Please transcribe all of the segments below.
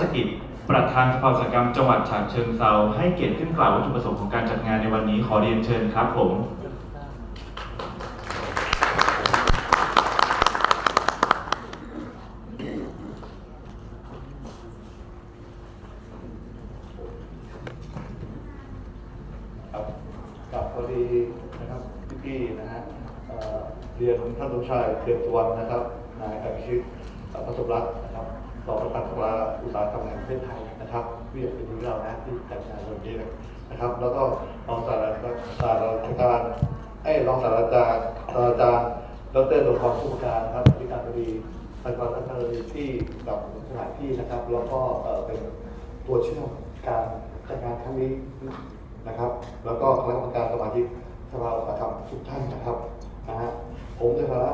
ชกิจ ประธานสภาอุตสาหกรรมจังหวัดฉะเชิงเทราให้เกียรติขึ้นกล่าววัตถุประสงค์ของการจัดงานในวันนี้ขอเรียนเชิญครับผมครับกับพอดีนะครับพี่นะฮะเรียนท่านสมชายเทียนสุวรรณนะครับนายอภิชิตเอ่อพัศรัตน์นะครับ รองประธานสภาอุตสาหกรรมแห่งประเทศไทยนะครับเรียกเป็นที่เรานะที่จัดงานวันนี้นะครับ แล้วก็รองศาสตราจารย์ศาสตราจารย์ไอ้รองศาสตราจารย์ศาสตราจารย์ดรดงพรผู้การครับที่การบดีทางการทัศนดีที่กับสถานที่นะครับ แล้วก็เอ่อเป็นตัวเชื่อมการจัดงานครั้งนี้นะครับ แล้วก็คณะกรรมการสมาชิกสภาอุตสาหกรรมทุกท่านนะครับนะฮะผมในฐานะ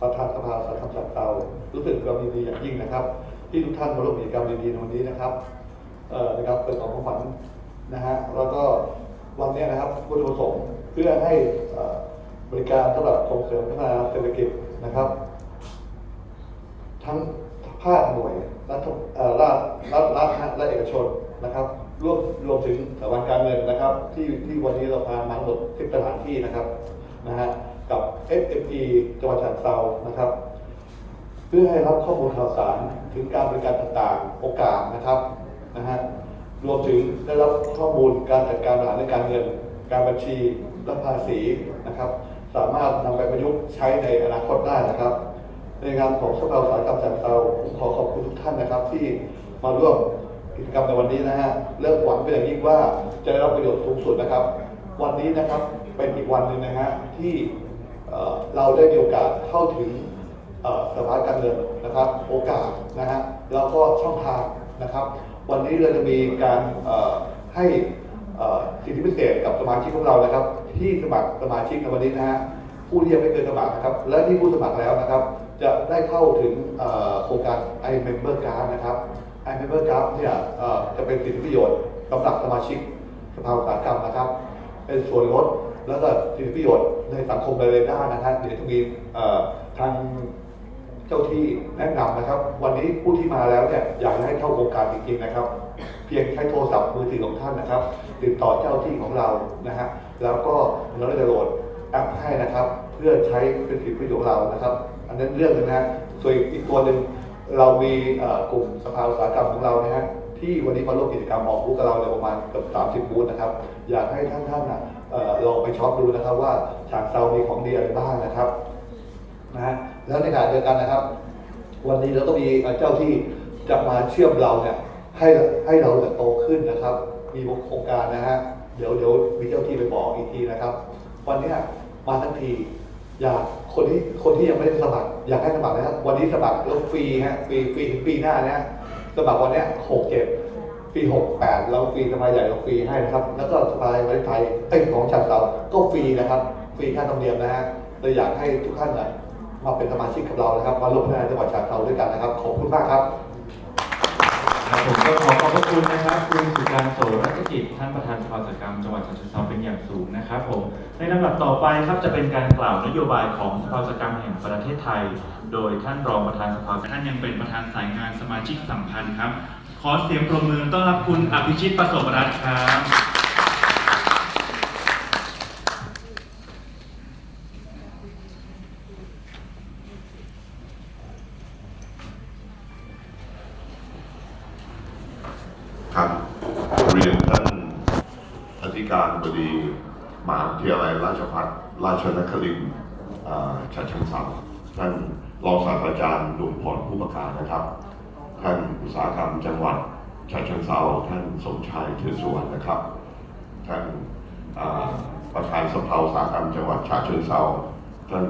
ประธานสภาสาหกรรมจัดเตารู้สึกความยินดีอย่างยิ่งนะครับ ที่ทุกท่านมาร่วมกิจกรรมดีๆในวันนี้นะครับเอ่อนะครับเป็นของของขวัญนะฮะแล้วก็วันนี้นะครับวัตถุประสงค์เพื่อให้บริการสำหรับส่งเสริมพัฒนาเศรษฐกิจนะครับ ทั้งภาคหน่วยรัฐรัฐรัฐรัฐและเอกชนนะครับรวมรวมถึงสถาบันการเงินนะครับ ที่ที่วันนี้เราพามาหมดสิบสถานที่นะครับนะฮะ กับ FME จังหวัดฉะเชิงเทรานะครับ เพื่อให้รับข้อมูลข่าวสารถึงการบริการต่างๆ โอกาสนะครับนะฮะรวมถึงได้รับข้อมูลการจัดการบริหารในการเงิน การบัญชีและภาษีนะครับ สามารถนำไปประยุกต์ใช้ในอนาคตได้นะครับ ในงานของสภาอุตสาหกรรมจันทร์เตาผมขอขอบคุณทุกท่านนะครับ ที่มาร่วมกิจกรรมในวันนี้นะฮะเริ่มหวังเป็นอย่างยิ่งว่าจะได้รับประโยชน์สูงสุดนะครับ วันนี้นะครับเป็นอีกวันหนึ่งนะฮะที่ เราได้มีโอกาสเข้าถึงสภาการเงินนะครับ โอกาสนะฮะแล้วก็ช่องทางนะครับ วันนี้เราจะมีการให้สิทธิพิเศษกับสมาชิกของเรานะครับ ที่สมัครสมาชิกในวันนี้นะฮะผู้ที่ยังไม่เคยสมัครนะครับ และที่ผู้สมัครแล้วนะครับ จะได้เข้าถึงโครงการ iMember Card นะครับ iMember Card เนี่ยจะเป็นสิทธิประโยชน์สำหรับสมาชิกสภาอุตสาหกรรมนะครับ เป็นส่วนลดแล้วก็สิทธิประโยชน์ ในสังคมรายได้นะครับเดี๋ยวจะมีทางเจ้าที่แนะนำนะครับ วันนี้ผู้ที่มาแล้วเนี่ยอยากให้เข้าโครงการจริงๆนะครับ เพียงใช้โทรศัพท์มือถือของท่านนะครับ ติดต่อเจ้าที่ของเรานะฮะแล้วก็เราจะโหลดแอปให้นะครับ เพื่อใช้เป็นสิทธิประโยชน์ของเรานะครับ อันนั้นเรื่องนึงนะฮะส่วนอีกตัวหนึ่งเรามีกลุ่มสภาอุตสาหกรรมของเรานะฮะ ที่วันนี้มาร่วมกิจกรรมออกบูธกับเราเนี่ยประมาณเกือบ30บูธนะครับ อยากให้ท่านท่านๆนะเอ่อลองไปช็อปดูนะครับว่าฉากเซามีของดีอะไรบ้างนะครับนะฮะแล้วในขณะเดียวกันนะครับ วันนี้เราก็มีเจ้าที่จะมาเชื่อมเราเนี่ยให้ให้เราเนี่ยโตขึ้นนะครับ มีโครงการนะฮะเดี๋ยวเดี๋ยวมีเจ้าที่ไปบอกอีกทีนะครับ วันนี้มาทั้งทีอยากคนที่คนที่ยังไม่ได้สมัครอยากให้สมัครนะครับวันนี้สมัครแล้วฟรีฮะฟรีฟรีถึงปีหน้านะ สมัครวันนี้หกเจ็ดปีหกแปดเราฟรีสมาใหญ่เราฟรีให้นะครับ แล้วก็สมัยประเทศไทยเอ้ยของชาติเราก็ฟรีนะครับ ฟรีค่าธรรมเนียมนะฮะเราอยากให้ทุกท่านนะมาเป็นสมาชิกกับเรานะครับมาร่วมพัฒนาจังหวัดชาติเราด้วยกันนะครับขอบคุณมากครับ ครับผมก็ขอขอบพระคุณนะครับคุณสุการโสรัชกิจท่านประธานสภาอุตสาหกรรมจังหวัดฉะเชิงเทราเป็นอย่างสูงนะครับผมในลำดับต่อไปครับจะเป็นการกล่าวนโยบายของสภาอุตสาหกรรมแห่งประเทศไทย โดยท่านรองประธานสภาท่านยังเป็นประธานสายงานสมาชิกสัมพันธ์ครับ ขอเสียงปรบมือต้อนรับคุณอภิชิตประสบรัตน์ครับ ครับเรียนท่านอธิการบดีมหาวิทยาลัยราชภัฏราชนครินทร์อ่าชิงเทราท่านรองศาสตราจารย์ดวงพรผู้ประการนะครับ ท่านอุตสาหกรรมจังหวัดฉะเชิงเทราท่านสมชายเถื่อสุวรรณนะครับ ท่านประธานสภาอุตสาหกรรมจังหวัดฉะเชิงเทราท่าน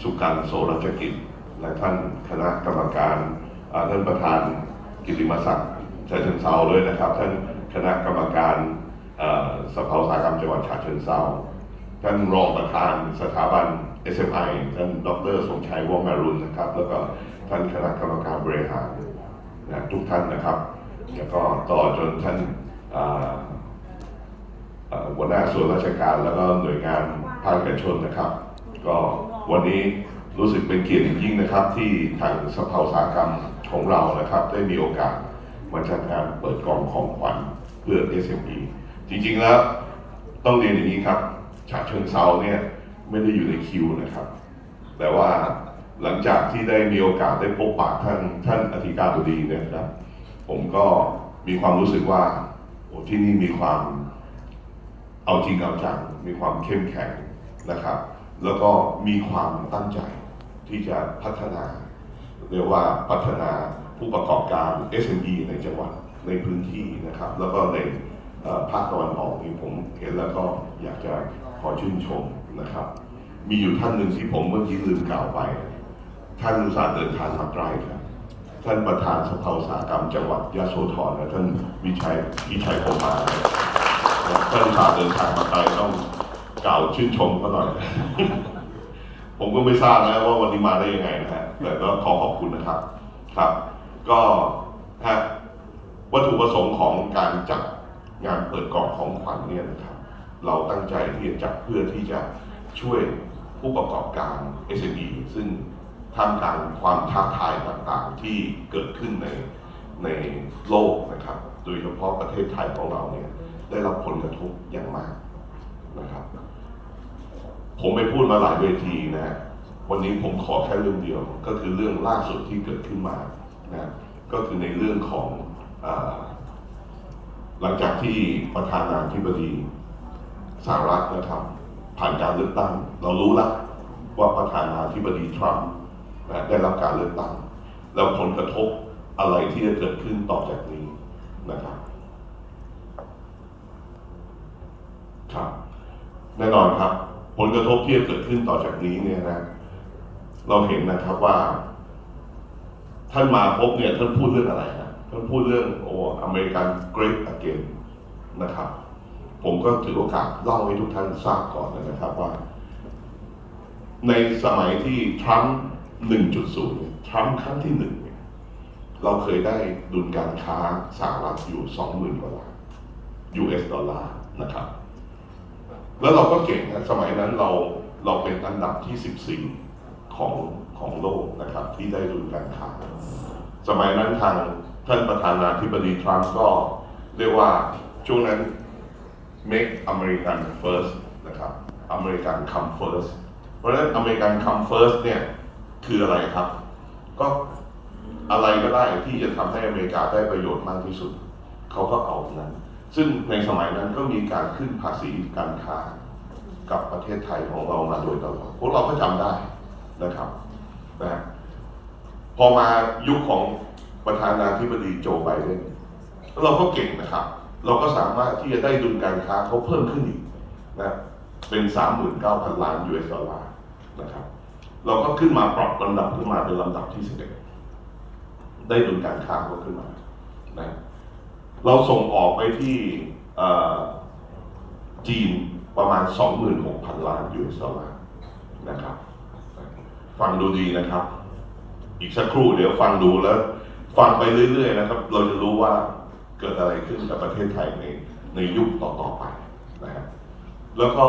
สุกันโสรจกิจ และท่านคณะกรรมการท่านประธานกิติมศักดิ์ ฉะเชิงเทราด้วยนะครับ ท่านคณะกรรมการสภาอุตสาหกรรมจังหวัดฉะเชิงเทราท่านรองประธานสถาบัน SMI ท่านดรสมชัยวงศ์อรุณนะครับ แล้วก็ท่านคณะกรรมการบริหารนะทุกท่านนะครับ แล้วก็ต่อจนท่านหัวหน้าส่วนราชการแล้วก็หน่วยงานภาคเอกชนนะครับ ก็วันนี้รู้สึกเป็นเกียรติยิ่งนะครับที่ทางสภาอุตสาหกรรมของเรานะครับ ได้มีโอกาส มาจากการเปิดกล่องของขวัญเพื่อ SME จริงๆแล้วต้องเรียนอย่างนี้ครับฉะเชิงเซาเนี่ยไม่ได้อยู่ในคิวนะครับ แต่ว่าหลังจากที่ได้มีโอกาสได้พบปะท่านท่านอธิการบดีเนี่ยนะครับ ผมก็มีความรู้สึกว่าโอ้ที่นี่มีความเอาจริงเอาจังมีความเข้มแข็งนะครับ แล้วก็มีความตั้งใจที่จะพัฒนา เรียกว่าพัฒนา ผู้ประกอบการ SME ในจังหวัดในพื้นที่นะครับ แล้วก็ในภาคตะวันออกนี่ผมเห็นแล้วก็อยากจะขอชื่นชมนะครับ มีอยู่ท่านหนึ่งที่ผมเมื่อกี้ลืมกล่าวไป ท่านอุตสาห์เดินทางมาไกลครับท่านประธานสภาอุตสาหกรรมจังหวัดยะโสธรและท่านวิชัยวิชัยโคมาท่านอุตสาห์เดินทางมาไกลต้องกล่าวชื่นชมเขาหน่อย ผมก็ไม่ทราบนะว่าวันนี้มาได้ยังไงนะฮะแต่ก็ขอขอบคุณนะครับครับ ก็ฮะวัตถุประสงค์ของการจัดงานเปิดกล่องของขวัญเนี่ยนะครับ เราตั้งใจที่จะจัดเพื่อที่จะช่วยผู้ประกอบการ SME ซึ่งท่ามกลางความท้าทายต่างๆที่เกิดขึ้นในในโลกนะครับ โดยเฉพาะประเทศไทยของเราเนี่ยได้รับผลกระทบอย่างมากนะครับ ผมไปพูดมาหลายเวทีนะ วันนี้ผมขอแค่เรื่องเดียว ก็คือเรื่องล่าสุดที่เกิดขึ้นมา นะก็คือในเรื่องของอหลังจากที่ประธานาธิบดีสหรัฐนะครับ ผ่านการเลือกตั้ง เรารู้แล้วว่าประธานาธิบดีทรัมป์นะได้รับการเลือกตั้ง แล้วผลกระทบอะไรที่จะเกิดขึ้นต่อจากนี้นะครับครับแน่นอนครับ ผลกระทบที่จะเกิดขึ้นต่อจากนี้เนี่ยนะ เราเห็นนะครับว่า ท่านมาพบเนี่ยท่านพูดเรื่องอะไรนะท่านพูดเรื่องโอ้อเมริกัน great again นะครับ ผมก็ถือโอกาสเล่าให้ทุกท่านทราบก่อนนะครับว่า ในสมัยที่ทรัมป์1.0ทรัมป์ครั้งที่หนึ่งเนี่ยเราเคยได้ดุลการค้าสหรัฐอยู่ 20,000กว่าล้าน US ดอลลาร์นะครับ แล้วเราก็เก่งนะสมัยนั้นเราเราเป็นอันดับที่ 14 ของของโลกนะครับที่ได้ดุลการค้าสมัยนั้นทางท่านประธานาธิบดีทรัมป์ก็เรียกว่าช่วงนั้น make American first นะครับ American come first เพราะฉะนั้น American come first เนี่ยคืออะไรครับ ก็อะไรก็ได้ที่จะทำให้อเมริกาได้ประโยชน์มากที่สุด เขาก็เอานั้น ซึ่งในสมัยนั้นก็มีการขึ้นภาษีการค้ากับประเทศไทยของเรามาโดยตลอดพวกเราก็จำได้ นะครับนะพอมายุคของประธานาธิบดีโจไบเดนเราก็เก่งนะครับ เราก็สามารถที่จะได้ดุลการค้าเขาเพิ่มขึ้นอีกนะเป็น39,000ล้าน US ดอลลาร์นะครับ เราก็ขึ้นมาปรับลำดับขึ้นมาเป็นลำดับที่11ได้ดุลการค้าเขาขึ้นมานะเราส่งออกไปที่จีนประมาณ 26,000 ล้าน US ดอลลาร์นะครับ ฟังดูดีนะครับ อีกสักครู่เดี๋ยวฟังดูแล้ว ฟังไปเรื่อย ๆ นะครับ เราจะรู้ว่าเกิดอะไรขึ้นกับประเทศไทยในในยุคต่อๆไปนะฮะแล้วก็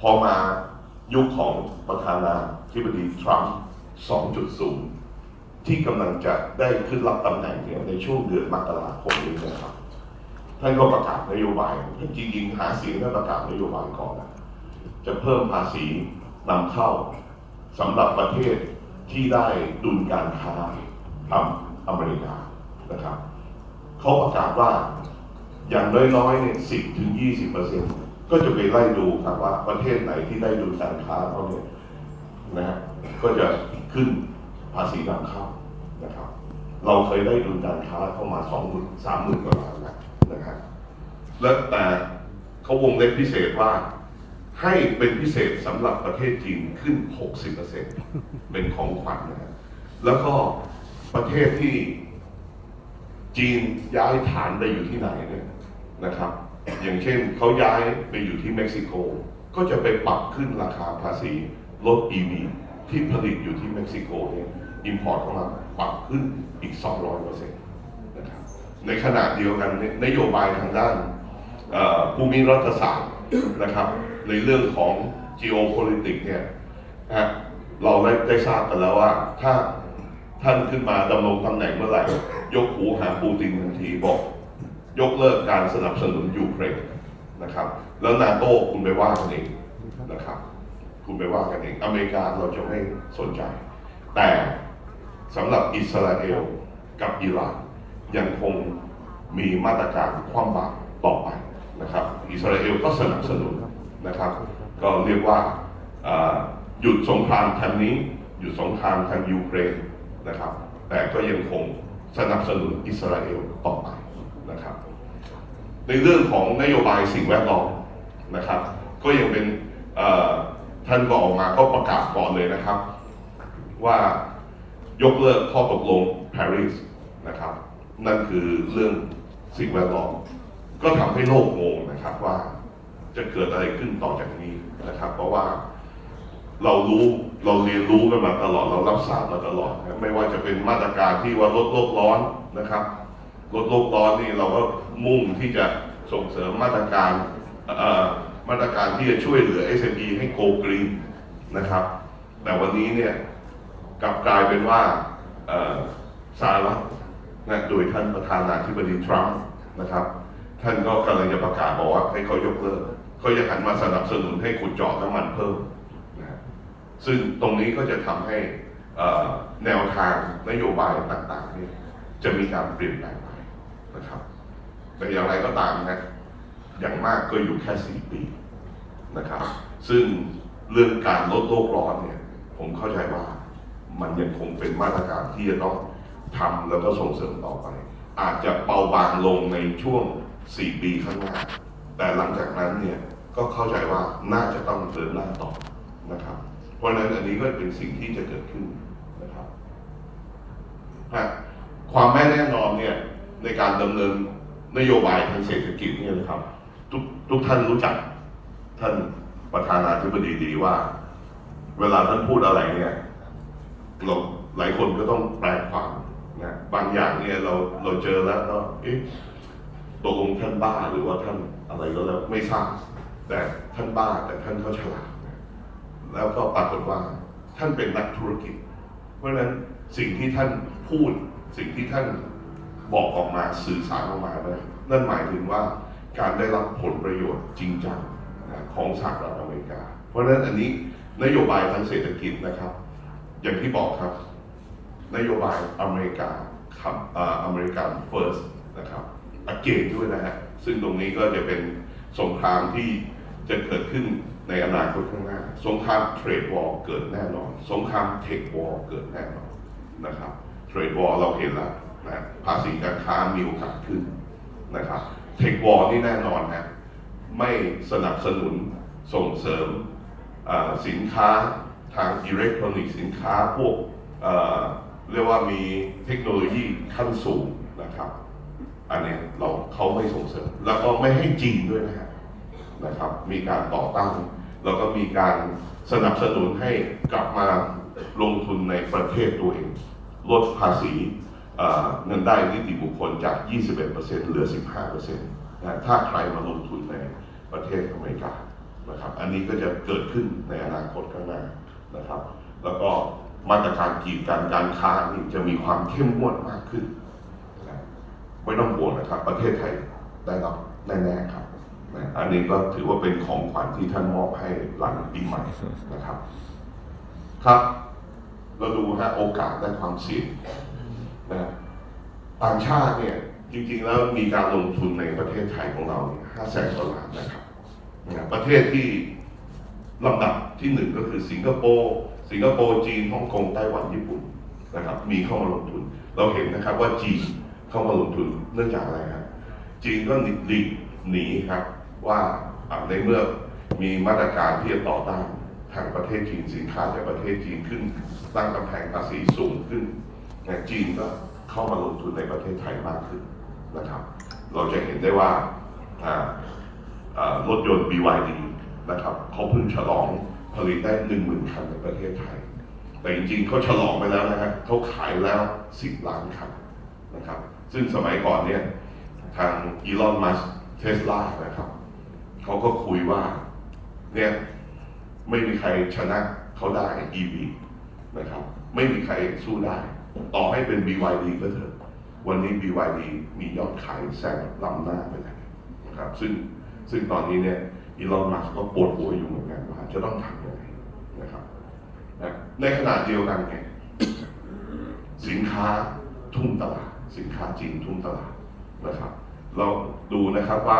พอมายุคของประธานาธิบดีทรัมป์ 2.0 ที่กำลังจะได้ขึ้นรับตำแหน่งเนี่ยในช่วงเดือนมกราคมนี้นะครับ ท่านก็ประกาศนโยบายจริงๆหาเสียงท่านประกาศนโยบายก่อนนะจะเพิ่มภาษีนำเข้า สำหรับประเทศที่ได้ดุลการค้ากับอเมริกานะครับเขาประกาศว่าอย่างน้อยๆเนี่ย10ถึง20เปอร์เซ็นต์ก็จะไปไล่ดูครับว่าประเทศไหนที่ได้ดุลการค้าเขาเนี่ยนะฮะก็จะขึ้นภาษีนำเข้านะครับ เราเคยได้ดุลการค้าเข้ามาสองหมื่นสามหมื่นกว่าล้านแล้วนะครับแล้วแต่เขาวงเล็บพิเศษว่า ให้เป็นพิเศษสำหรับประเทศจีนขึ้น 60%เป็นของขวัญนะครับแล้วก็ประเทศที่จีนย้ายฐานไปอยู่ที่ไหนเนี่ยนะครับ อย่างเช่นเขาย้ายไปอยู่ที่เม็กซิโก ก็จะไปปรับขึ้นราคาภาษีรถ EV ที่ผลิตอยู่ที่เม็กซิโกเนี่ยอิมพอร์ตเข้ามาปรับขึ้นอีก 200%นะครับในขณะเดียวกันนโยบายทางด้านภูมิรัฐศาสตร์นะครับ ในเรื่องของ geopolitics เนี่ยนะฮะเราได้ได้ทราบกันแล้วว่า ถ้าท่านขึ้นมาดำรงตำแหน่งเมื่อไหร่ ยกหูหาปูตินทันทีบอก ยกเลิกการสนับสนุนยูเครนนะครับ แล้วนาโต้คุณไปว่ากันเองนะครับ คุณไปว่ากันเอง อเมริกาเราจะไม่สนใจ แต่สำหรับอิสราเอลกับอิหร่านยังคงมีมาตรการคว่ำบาตรต่อไปนะครับ อิสราเอลก็สนับสนุน นะครับ ก็เรียกว่าอ่าหยุดสงครามทางนี้หยุดสงครามทางยูเครนนะครับ แต่ก็ยังคงสนับสนุนอิสราเอลต่อไปนะครับ ในเรื่องของนโยบายสิ่งแวดล้อมนะครับ ก็ยังเป็นเอ่อท่านก็ออกมาก็ประกาศก่อนเลยนะครับ ว่ายกเลิกข้อตกลงปารีสนะครับ นั่นคือเรื่องสิ่งแวดล้อม ก็ทำให้โลกงงนะครับว่า จะเกิดอะไรขึ้นต่อจากนี้นะครับ เพราะว่าเรารู้เราเรียนรู้กันมาตลอดเรารับทราบมาตลอดนะไม่ว่าจะเป็นมาตรการที่ว่าลดโลกร้อนนะครับลดโลกร้อนนี่เราก็มุ่งที่จะส่งเสริมมาตรการมาตรการที่จะช่วยเหลือ SME ให้โกกรีนนะครับ แต่วันนี้เนี่ยกลับกลายเป็นว่าสหรัฐนะโดยท่านประธานาธิบดีทรัมป์นะครับ ท่านก็กำลังจะประกาศบอกว่าให้เขายกเลิก เขาจะหันมาสนับสนุนให้ขุดเจาะน้ำมันเพิ่มนะซึ่งตรงนี้ก็จะทำให้แนวทางนโยบายต่างๆเนี่ยจะมีการเปลี่ยนแปลงไปนะครับ แต่อย่างไรก็ตามนะอย่างมากก็อยู่แค่สี่ปีนะครับ ซึ่งเรื่องการลดโลกร้อนเนี่ย ผมเข้าใจว่ามันยังคงเป็นมาตรการที่จะต้องทำแล้วก็ส่งเสริมต่อไป อาจจะเบาบางลงในช่วง 4 ปีข้างหน้า แต่หลังจากนั้นเนี่ย ก็เข้าใจว่าน่าจะต้องเดินหน้าต่อนะครับ เพราะฉะนั้นอันนี้ก็เป็นสิ่งที่จะเกิดขึ้นนะครับความไม่แน่นอนเนี่ยในการดำเนินนโยบายทางเศรษฐกิจเนี่ยนะครับ ทุกทุกท่านรู้จักท่านประธานาธิบดีดีว่า เวลาท่านพูดอะไรเนี่ยเราหลายคนก็ต้องแปลความนะบางอย่างเนี่ยเราเราเจอแล้วก็เอ๊ะตกลงท่านบ้าหรือว่าท่านอะไรก็แล้วไม่ทราบ แต่ท่านบ้าแต่ท่านก็ฉลาดนะแล้วก็ปรากฏว่าท่านเป็นนักธุรกิจ เพราะฉะนั้นสิ่งที่ท่านพูดสิ่งที่ท่านบอกออกมาสื่อสารออกมานะนั่นหมายถึงว่าการได้รับผลประโยชน์จริงจังของสหรัฐอเมริกา เพราะฉะนั้นอันนี้นโยบายทางเศรษฐกิจนะครับ อย่างที่บอกครับ นโยบายอเมริกาครับอเมริกันเฟิร์สนะครับอเกนด้วยนะฮะซึ่งตรงนี้ก็จะเป็นสงครามที่ จะเกิดขึ้นในอนาคตข้างหน้า สงครามเทรดวอลเกิดแน่นอน สงครามเทควอลเกิดแน่นอนนะครับ เทรดวอลเราเห็นแล้วนะภาษีการค้ามีโอกาสขึ้นนะครับ เทควอลนี่แน่นอนนะไม่สนับสนุนส่งเสริมสินค้าทางอิเล็กทรอนิกส์สินค้าพวกเเรียกว่ามีเทคโนโลยีขั้นสูงนะครับ อันนี้เราเขาไม่ส่งเสริม แล้วก็ไม่ให้จีนด้วยนะฮะ นะครับ มีการต่อต้านแล้วก็มีการสนับสนุนให้กลับมาลงทุนในประเทศตัวเอง ลดภาษีเงินได้นิติบุคคลจาก 21%เหลือ 15%นะถ้าใครมาลงทุนในประเทศอเมริกานะครับ อันนี้ก็จะเกิดขึ้นในอนาคตข้างหน้านะครับ แล้วก็มาตรการกีดกันการค้านี่จะมีความเข้มงวดมากขึ้น ไม่ต้องห่วงนะครับ ประเทศไทยได้รับแน่ๆครับ อันนี้ก็ถือว่าเป็นของขวัญที่ท่านมอบให้หลังปีใหม่นะครับ ครับ เราดูฮะโอกาสและความเสี่ยงนะต่างชาติเนี่ยจริงๆแล้วมีการลงทุนในประเทศไทยของเราห้าแสนดอลลาร์นะครับ ประเทศที่ลำดับที่หนึ่งก็คือสิงคโปร์ สิงคโปร์ จีน ฮ่องกง ไต้หวัน ญี่ปุ่นนะครับ มีเข้ามาลงทุน เราเห็นนะครับว่าจีนเข้ามาลงทุนเนื่องจากอะไรครับ จีนก็หนีหลีกหนีครับ ว่าในเมื่อมีมาตรการที่จะต่อต้านทางประเทศจีนสินค้าจากประเทศจีนขึ้นตั้งกำแพงภาษีสูงขึ้นนะจีนก็เข้ามาลงทุนในประเทศไทยมากขึ้นนะครับ เราจะเห็นได้ว่ารถยนต์ BYD นะครับเขาเพิ่งฉลองผลิตได้หนึ่งหมื่นคันในประเทศไทย แต่จริงๆเขาฉลองไปแล้วนะฮะเขาขายแล้วสิบล้านคันนะครับ ซึ่งสมัยก่อนเนี่ยทางอีลอน มัสเทสลานะครับ เขาก็คุยว่า เนี่ยไม่มีใครชนะเขาได้ EV นะครับ ไม่มีใครสู้ได้ ต่อให้เป็น BYD ก็เถอะ วันนี้ BYD มียอดขายแซงล้ำหน้าไปแล้วนะครับ ซึ่งซึ่งตอนนี้เนี่ยอีลอนมัสก็ปวดหัวอยู่เหมือนกันว่าจะต้องทำยังไงนะครับ ในขณะเดียวกันเนี่ยสินค้าทุ่มตลาด สินค้าจีนทุ่มตลาดนะครับ เราดูนะครับว่า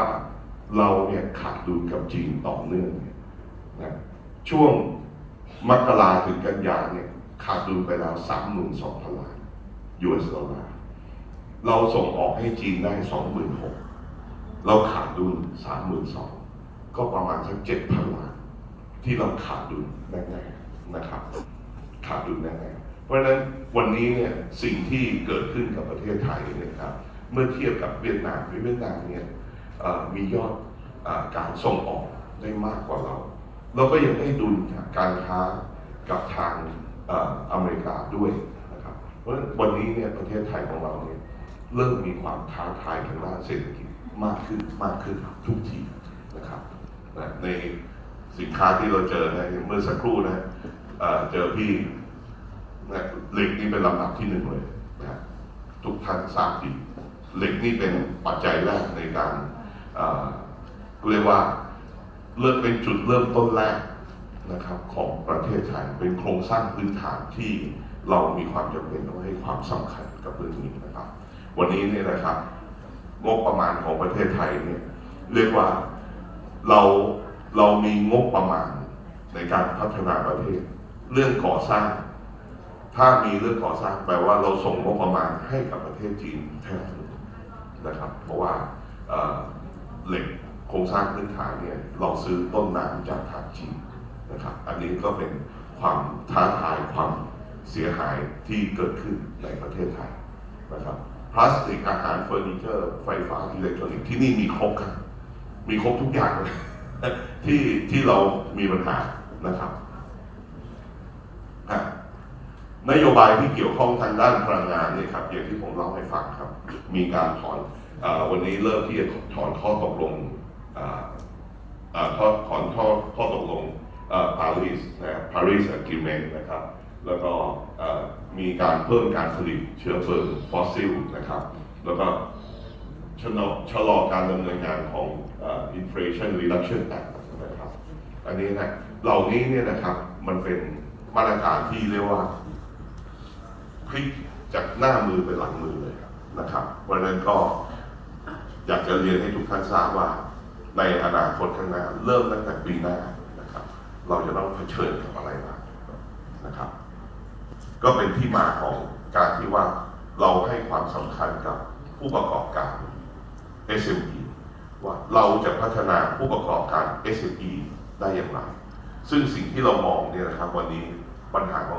เราเนี่ยขาดดุลกับจีนต่อเนื่องเนี่ยนะช่วงมกราถึงกันยาเนี่ยขาดดุลไปแล้วสามหมื่นสองพันล้าน US ดอลลาร์เราส่งออกให้จีนได้สองหมื่นหกเราขาดดุลสามหมื่นสองก็ประมาณสักเจ็ดพันล้าน ที่เราขาดดุลแน่ๆนะครับ ขาดดุลแน่ๆเพราะฉะนั้นวันนี้เนี่ยสิ่งที่เกิดขึ้นกับประเทศไทยเนี่ยครับเมื่อเทียบกับเวียดนามเวียดนามเนี่ย มียอดอการส่งออกได้มากกว่าเราเราก็ยังได้ดุลการค้ากับทางอเมริกาด้วยนะครับเพราะฉะนั้นวันนี้เนี่ยประเทศไทยของเราเนี่ยเริ่มมีความท้าทายทางด้านเศรษฐกิจมากขึ้นมากขึ้นทุกทีนะครับในสินค้าที่เราเจอนะเมื่อสักครู่นะเอ่อเจอพี่นะเหล็กนี่เป็นลำดับที่หนึ่งเลยนะทุกท่านทราบดีเหล็กนี่เป็นปัจจัยแรกในการ เอ่อเรียกว่าเริ่มเป็นจุดเริ่มต้นแรกนะครับของประเทศไทยเป็นโครงสร้างพื้นฐานที่เรามีความจำเป็นต้องให้ความสำคัญกับเรื่องนี้นะครับ วันนี้เนี่ยนะครับงบประมาณของประเทศไทยเนี่ยเรียกว่าเราเรามีงบประมาณในการพัฒนาประเทศ เรื่องก่อสร้าง ถ้ามีเรื่องก่อสร้างแปลว่าเราส่งงบประมาณให้กับประเทศจีนแทบทั้งหมดนะครับ เพราะว่า เหล็กโครงสร้างพื้นฐานเนี่ยเราซื้อต้นน้ำจากทางจีนนะครับ อันนี้ก็เป็นความท้าทายความเสียหายที่เกิดขึ้นในประเทศไทยนะครับพลาสติกอาหารเฟอร์นิเจอร์ไฟฟ้าอิเล็กทรอนิกส์ที่นี่มีครบครับมีครบทุกอย่างเลยที่ที่เรามีปัญหานะครับ นโยบายที่เกี่ยวข้องทางด้านพลังงานเนี่ยครับอย่างที่ผมเล่าให้ฟังครับ มีการถอน วันนี้เริ่มที่จะถอนข้อตกลงข้อถอนข้อข้อตกลงปารีสนะ Paris Agreement นะครับ แล้วก็มีการเพิ่มการผลิตเชื้อเพลิงฟอสซิลนะครับ แล้วก็ชะลอชะลอการดำเนินงานของอ่อ Inflation Reduction Act นะครับ อันนี้นะเหล่านี้เนี่ยนะครับมันเป็นมาตรการที่เรียกว่าพลิกจากหน้ามือไปหลังมือเลยนะครับเพราะฉะนั้นก็ อยากจะเรียนให้ทุกท่านทราบว่า ในอนาคตข้างหน้า เริ่มตั้งแต่ปีหน้านะครับ เราจะต้องเผชิญกับอะไรบ้างนะครับ ก็เป็นที่มาของการที่ว่าเราให้ความสำคัญกับผู้ประกอบการ SME ว่าเราจะพัฒนาผู้ประกอบการ SME ได้อย่างไร ซึ่งสิ่งที่เรามองเนี่ยนะครับวันนี้ปัญหาของ